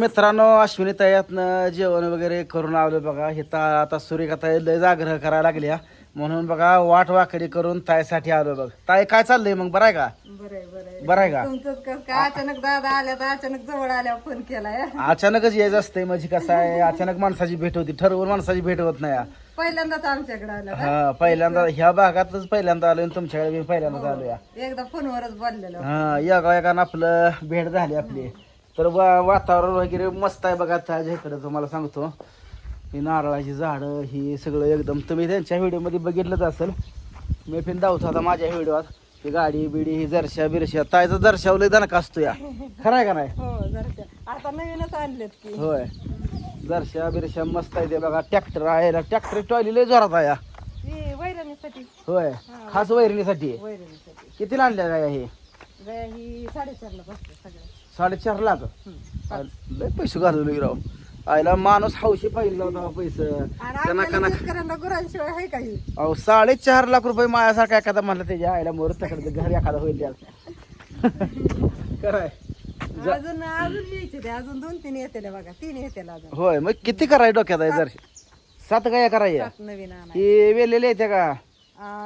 मित्रांनो अश्विनी तयातनं जेवण वगैरे करून आलो बघा. हे ता आता सूर्यका ताई लय जाग्रह करायला लागल्या. म्हणून बघा वाट वाकडी करून ताईसाठी आलो बघ. ताई काय चाललंय मग? बरं आहे का? बरंय बरंय. बरं आहे का? अचानक दादा आल्या तर अचानक जवळ आल्या फोन केलाय. अचानकच यायचं असतंय म्हणजे कसं आहे अचानक माणसाची भेट होती. ठरवून माणसाची भेट होत नाही. पहिल्यांदाच आमच्याकडे आल्या का? हा पहिल्यांदा ह्या भागातच पहिल्यांदा आलो आणि तुमच्याकडे मी पहिल्यांदाच आलो या एकदा फोनवरच बोललेलो. हा या गायकानं आपलं भेट झाली आपली. तर वा- वातावरण वगैरे मस्त आहे बघा त्याच्या इकडे तुम्हाला सांगतो. ही नारळाची झाडं ही सगळं एकदम. तुम्ही त्यांच्या व्हिडिओमध्ये बघितलंच असेल. मी पण दावतो आता माझ्या व्हिडिओत. ही गाडी बिडी ही जरशा बिरशा. तायचं दर्शावलंय दणका असतो या खरं आहे का नाही? हो आता नवीनच आणलेत होय. दर्शा बिरशा मस्त आहे ते बघा. ट्रॅक्टर आहे ट्रॅक्टर टॉयली लय जोरात आहे. ही. होय. खास वैरणीसाठी. वैरणीसाठी. किती आणल्या गाया हे? गया ही साडेचारला बसते सगळ्या. साडेचार लाख. लय पैसे घालवले राव. आयला माणूस हौशी पाहिजे होता पैसे. आणि त्यांना आपल्याला कना शेतकऱ्यांना गुरांशिवाय आहे काही. अहो साडेचार लाख रुपये माझ्यासारखा एखादा म्हणलं त्याच्या आईला मोर तकडे घर एखादा होईल कराय अजून अजून यायचे ते अजून दोन तीन येते बघा. तीन येते अजून. होय मग किती कराय डोक्यात आहे जर? सात गाया करायच्या सात नवीन ही वेलेले येते का?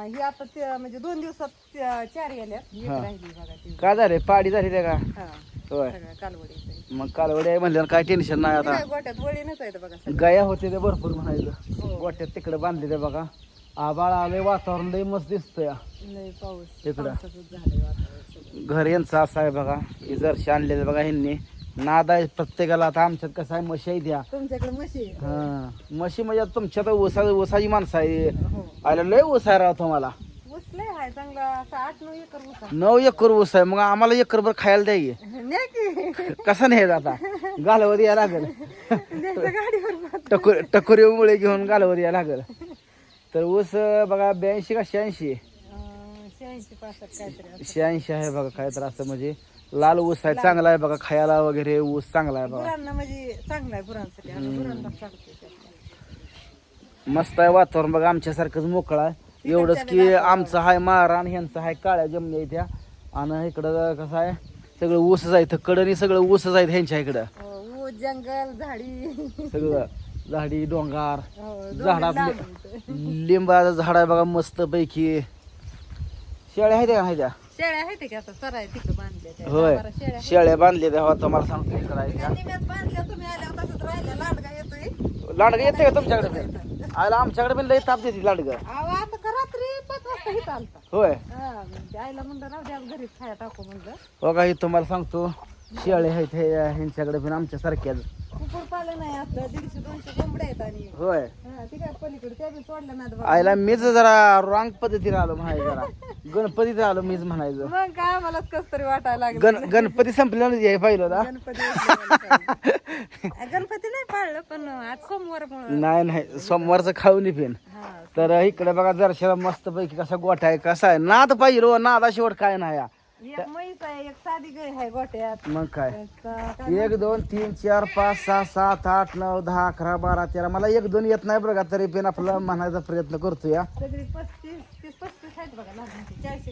ही आता ते- म्हणजे दोन दिवसात त्या चार गेल्या एक. राहिली बघा ती. का झाले? पाडी झाली त्या का? हा. होय. सगळ्या कालवडी मग कालवडे आहे म्हणल्यावर काय टेन्शन नाही आता. काय गोट्यात वळीनच आहेत बघा सगळं. गाया होते ते भरपूर म्हणायचं. हो. गोट्यात तिकडे बांधले ते बघा. आबाळ आले वातावरण लय मस्त दिसतंय. लय पाऊस. इकडं. पावसाचंच झालंय वातावरण सगळं. घर यांचं असं आहे बघा. हे जरशी आणलेले बघा ह्यांनी. नाद आहे प्रत्येकाला. आता आमच्यात कसं आहे म्हशी आहे द्या तुमच्याकडे म्हशी आहे? हा. म्हशी म्हणजे आता तुमच्यात ऊसाची माणसं आहे. हो. आयला लय ऊस आहे राव तुम्हाला. आहे चांगला असं आठ नऊ एकर ऊस आहे. नऊ एकर ऊस आहे मग आम्हाला एकरभर खायला द्या की. न्या की कसं नाही आता यायला लागेल द्यायचं गाडीवर बांधून. टकोर टकोरीमुळे घेऊन गालवत यायला लागेल तर ऊस बघा ब्याऐंशी का शहाऐंशी अं, शहाऐंशी पासष्ट काहीतरी असं. शहाऐंशी आहे बघा काय तर असं म्हणजे लाल ऊस आहे चांगला आहे बघा खायला वगैरे ऊस चांगला आहे बघा गुरांना म्हणजे चांगला आहे गुरांसाठी आता गुरांना चालतंय त्यात. मस्त आहे वातावरण बघा आमच्यासारखंच मोकळा आहे एवढंच की आमचं हाय मारान ह्यांचं हाय काळ्या जमल्या इथ्या आणि इकडं कसं आहे सगळं ऊसच आहे इथं. कडनी सगळं ऊसच आहेत ह्यांच्या इकडं. हो, ऊस जंगल झाडी. सगळं. झाडी डोंगार. हो, इथं. लिंबाचं झाड आहे बघा मस्त पैकी शेळ्या आहेत का नाही त्या शेळ्या आहेत की आता? चराय तिकडे बांधल्या त्या. होय. शेळ्या बांधल्या सांगतो त्या निम्यात बांधल्या तुम्ही आल्या तसंच राहिल्या. लांडगा येतोय. त्या लांडगं येते का तुमच्याकडे? आयला आमच्याकडे पण लई ताप देते लांडगं अहो आता का रात्री पाच वाजता इथं आलता. होय. हा म्हणजे आईला म्हणलं राहू द्या घरीच खाया टाकू म्हणलं. बघा हे तुम्हाला सांगतो शेळे आहेत हे ह्यांच्याकडे पण आमच्या सारख्याच कुकुड पालन आहे आपलं दीडशे दोनशे कोंबड्या आहेत आणि होय. हा ती काय पलीकडे त्या बी सोडल्या नाहीत बघा आयला मीच जरा रॉंग पद्धतीने आलो म्हणायचं जरा. गणपतीत आलो मीच म्हणायचं. मग काय आम्हालाच कस तरी वाटायला लागलं. गण गणपती संपल्यानं याय पाहिलं होता. गणपती नाही पाळलं पण आज सोमवार नाही नाही. सोमवारचं खाऊन पेन हा तर इकडे बघा जरशाला मस्त पैकी कसा गोठा आहे कसा आहे. नाद पाहिजे रो नादा शेवट काय नाही हा. एक म्हैस आहे एक साधी गाय आहे गोट्यात मग काय? एक, दोन तीन चार पाच सहा सात आठ नऊ दहा अकरा बारा तेरा. मला एक दोन येत नाही बघा तरी पण आपला म्हणायचा प्रयत्न करतो या सगळी पस्तीस. तीस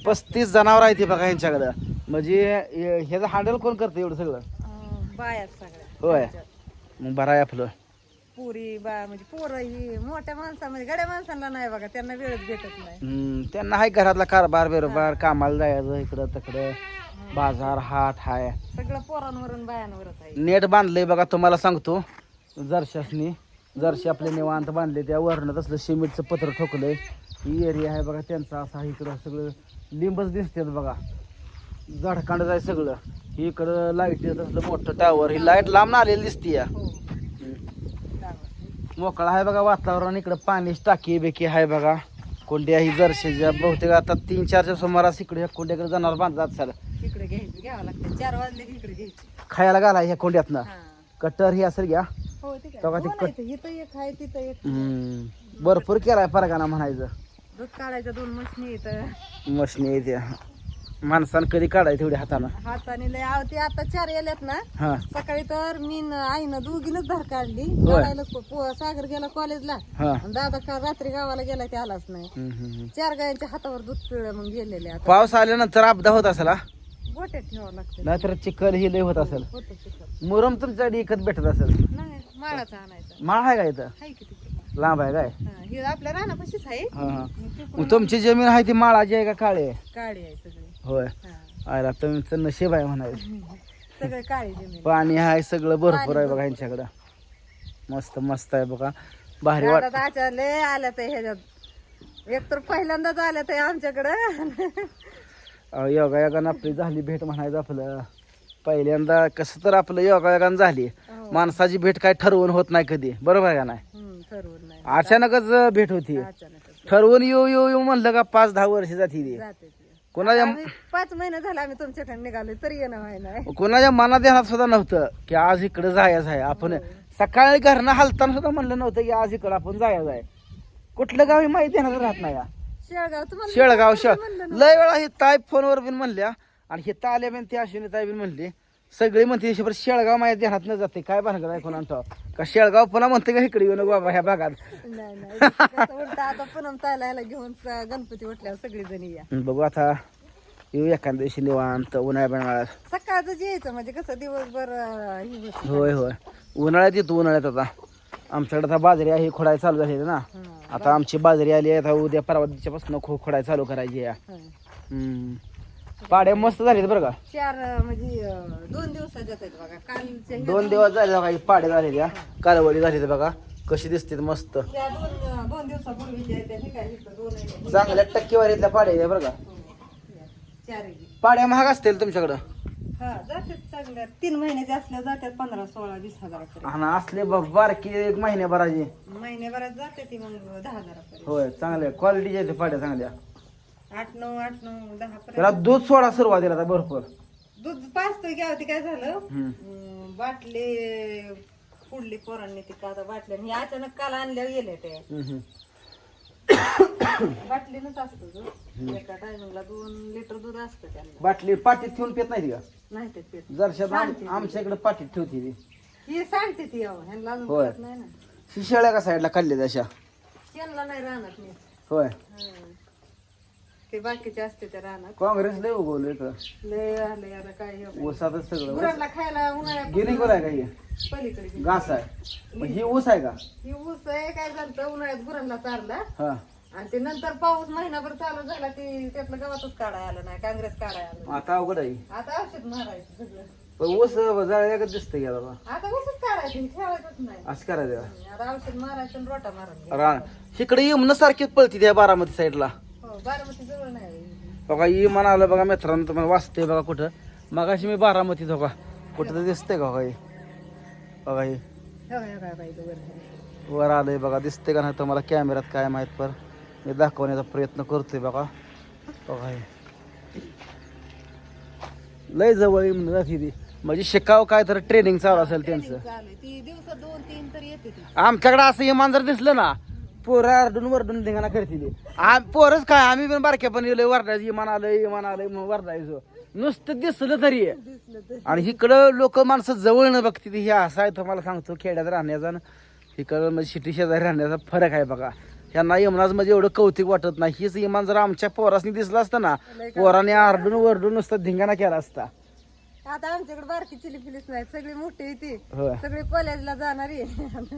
पस्तीस जनावर आहे ते बघा यांच्याकडं. म्हणजे ह्याचं हँडल कोण करतं एवढं सगळं? सगळ्या. होय. मग बरं आहे आपलं पुरी बा म्हणजे पोरं ही मोठ्या माणसा म्हणजे गड्या माणसांना नाही बघा त्यांना वेळच भेटत नाही. हम्म, त्यांना हाय घरातला कारभार बिरभार कामाला जायचं इकडं तिकडं. बाजार हाट हाय. सगळं पोरांवरून बायांवरच आहे. नेट बांधलंय बघा तुम्हाला सांगतो. जरशासनी जरशी आपले निवांत बांधले त्या वरणात असलं सिमेंटचं पत्र ठोकलंय. ही एरिया आहे बघा त्यांचा असा इकडं सगळं. लिंबच दिसतात बघा. झाडकांड आहे सगळं. ही इकडं लाइट येत असलं मोठं टावर ही लाइट लांब आलेली दिसती या. हो. मोकळा आहे बघा वातावरण. इकडं पाणी टाकी बेकी आहे बघा. कोंड्या ही जरशेच्या बहुतेक आता तीन चारच्या सुमारास इकडे कोंड्याकडे जनावर बांधतात सर खायला घाला ह्या कोंड्यातनं. हा. कटर ही असेल घ्या. हो हम्म, भरपूर केलाय परगाना म्हणायचं. दूध काढायच्या दोन मशनी येत मशनी येते माणसानं कधी काढाय तेवढ्या हातानं? हाताने लय आव ते आता चार येल्यात ना. हा. सकाळी तर मी न आईनं दोघीनच धार काढली. होय. काढायला पो- पो- सागर गेला कॉलेजला. हा. आणि दादा का रात्री गावाला गेला ते आलाच नाही. हम्म, हम्म, हम्म. चार गायांच्या हातावर दूध पिळलं मग गेलेले आता. पाऊस आल्यानंतर अपदा होत असेल हा? गोट्यात ठेवावं लागतं. नाहीतर चिखल ही लय होत असेल. होतं मुरम तुमच्याकडे एकच भेटत असेल. नाही माळाचा आणायचा. माळ आहे का इथं? हाय किती माळ. लांब आहे काय? हा, हे आपल्या रानापाशीच आहे. हा हा. मग ते मग तुमची जमीन आहे ती माळाची आहे का काळी आहे? काळी आहे सगळी. होय. हा. आयला तुमचं नशीब आहे म्हणायचं. सगळं काळी जमीन पाणी आहे सगळं भरपूर आहे बघा यांच्याकडं. मस्त मस्त आहे बघा. भारी वाट आता आचारले आल्या तर ह्याच्यात. एक तर पहिल्यांदाच आल्या तर आमच्याकडं. अहो, योगायोगानं आपली झाली भेट म्हणायचं आपलं. पहिल्यांदा कसं तर आपलं योगायोगानं झाली. हो. माणसाची भेट काय ठरवून होत नाही कधी. बरोबर आहे का नाही? हम्म, ठरवून नाही. अचानकच भेट होती. अचानकच ठरवून येऊ येऊ येऊ म्हणलं का पाच दहा वर्ष जाती ती जाते ती. कोणाच्या आम्ही पाच महिने झाले आम्ही तुमच्याकडे निघालोय तरी येणं व्हाय नाही. कोणाच्या मनात ध्यानात सुद्धा नव्हतं की आज इकडे जायचं आहे आपण सकाळी घरनं हलताना सुद्धा म्हणलं नव्हतं की आज इकडं आपण जायचं आहे कुठलं गाव हे माहिती ध्यानात राहत नाही या. शेळगाव तुम्हाला शेळगाव शेळ. लय वेळा हे ताई फोनवर बिन म्हणल्या आणि हे ताल्या बिन ते अश्विनी ताई बिन म्हणली सगळी म्हणते "शिबर शेळगाव माझ्या ध्यानात न जाते. काय भानगड आहे कोणा का शेळगाव पुन्हा म्हणते का इकडे येऊ नको बाबा ह्या भागात? नाही नाही. कसं उलटं आता पुनम तायला घेऊन गणपती उठल्यावर सगळी जण या बघू आता. येऊ एखाद्या दिवशी निवांत उन्हाळ्या बनवाळ्यात सकाळचं यायचं म्हणजे कसं दिवसभर अं, हे होतं. होय होय. उन्हाळ्यात येतो उन्हाळ्यात आता. आमच्याकडे आता बाजरी आहे खोडाय चालू झाली ना. हा, आता आमची बाजरी आली आहे आता उद्या परवा दिवसापासून खो खोडाय चालू करायची आहे. हा. हम्म. पाड्या मस्त झाले बरं का. चार अं, म्हणजे अं, दोन आहेत बघा. कालच्या ह्या दोन दिवस झाले बघा पाड्या झालेल्या कालवडी झाली बघा. कशी दिसते मस्त. त्या दोन अं, दोन दिवसापूर्वीच्या आहेत त्या ठिकाणी इथं दोन आहेत. चांगल्या टक्केवारीतल्या पाड्या आहेत बरं का. हो, या. चार आहे. पाड्या महाग असतील तुमच्याकडं. हा जातात चांगल्या. तीन महिन्याच्या असल्या जातात पंधरा सोळा वीस हजारापर्यंत. आणि असले ब- बारकी एक महिन्याभराची. महिन्याभरात जाते ती मग दहा हजारापर्यंत. होय चांगल्या. क्वालिटीच्या आहेत पाड्या चांगल्या. आठ नऊ आठ नऊ दहा त्याला पर्यंत दूध सोडा सुरुवातीला आता भरपूर. दूध पाचतोय घ्यावं ते काय झालं? हम्म. अं, बाटली फुडली पोरांनी ती का आता बाटल्या हे अचानक काल आणल्या गेले ते. हम्म, हम्म. बाटलीनच असतं दूध. एका टायमिंगला दोन लिटर दूध असतं त्यांना. बाटली पाटीत ठेवून पित नाही का? नाही ते पीत. जरशा आमच्या इकडे पाटीत ठेवते ती. ही सांगते ती अहो ह्यांना अजून होय. कळत नाही ना. शिशाळ्या का साईडला खाल्ल्या तशा? त्यांना नाही राहणार मी. होय. हं. ते बाकीचे असते त्या राहणार काँग्रेस लय उगवलं इकडं लय आलंय आता काय हे. ऊसातच सगळं. गुरांना खायला उन्हाळ्यात गिनी आहे का हे पलीकडे. गेली. घास आहे. मग ही ऊस आहे का? ही ऊस आहे काय झालं उन्हाळ्यात गुरांना चारला. हा. आणि ते नंतर पाऊस महिनाभर चालू झाला ते त्यातलं गवतच काढाय आलं नाही काँग्रेस काढाय आलं. आता अवघड आहे. आता औषध मारायचं सगळं. पण ऊस की बाबा आता ऊसच काढायचं ठेवायचंच नाही. असं करायचं का? आता औषध मारायचं आणि रोटा मारायचं रान. इकडे यमुना सारखीच पळती त्या बारामती साईडला. बारामती जवळ नाही बघा ई म्हणालं बघा मित्रांनो तुम्हाला वाचते बघा कुठं. मगाशी मी बारामतीत हो का कुठं तर दिसतंय का बघा हे? बघा हे. हो हे वर आलंय बघा. दिसते का नाही तुम्हाला? कॅमेऱ्यात काय माहीत पर मी दाखवण्याचा प्रयत्न करतोय बघा. बघा हे. लय जवळ येऊन जाते ती. म्हणजे शिकाव काय तर ट्रेनिंग चालू असेल त्यांचं. चालू ती दिवसात दोन तीन तर येते ती. आमच्याकडे असं इमान जर दिसलं ना पोरं आरडून वरडून धिंगाणा करतील आम पोरच काय आम्ही पण बारक्या पण गेलोय वरडायचं इमान आलंय इमान म्हणून वरडायचो नुसतं दिसलं तरी आणि इकडं लोक माणसं जवळ न बघते हे असं आहे तुम्हाला सांगतो खेड्यात राहण्याचा इकडं म्हणजे सिटी शेजारी राहण्याचा फरक आहे बघा. ह्यांना इमनाच म्हणजे एवढं कौतिक वाटत नाही. हीच इमान जर आमच्या पोरासनी दिसलं असतं ना पोराने आरडून वरडून नुसतं धिंगाणा केला असता. आता आमच्याकडे बारकी चिली पिलीच नाही सगळी मोठी होय. सगळी कॉलेजला जाणारी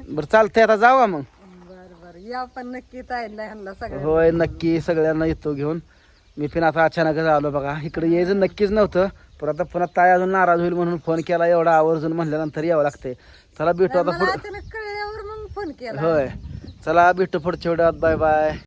बरं चालतंय आता जावा मग. बर बर या पण नक्की ताईला ह्यांना सगळ्या होय नक्की सगळ्यांना येतो घेऊन. मी पण आता अचानकच आलो बघा. इकडे यायचं नक्कीच नव्हतं पण आता पुन्हा ताई अजून नाराज होईल म्हणून फोन केला. एवढा आवर्जून म्हणल्यानंतर यावं लागतंय. चला भेटू आता मला पुढं. अचानक कळल्यावर मग फोन केला. होय. चला भेटू पुढच्या वेळात बाय बाय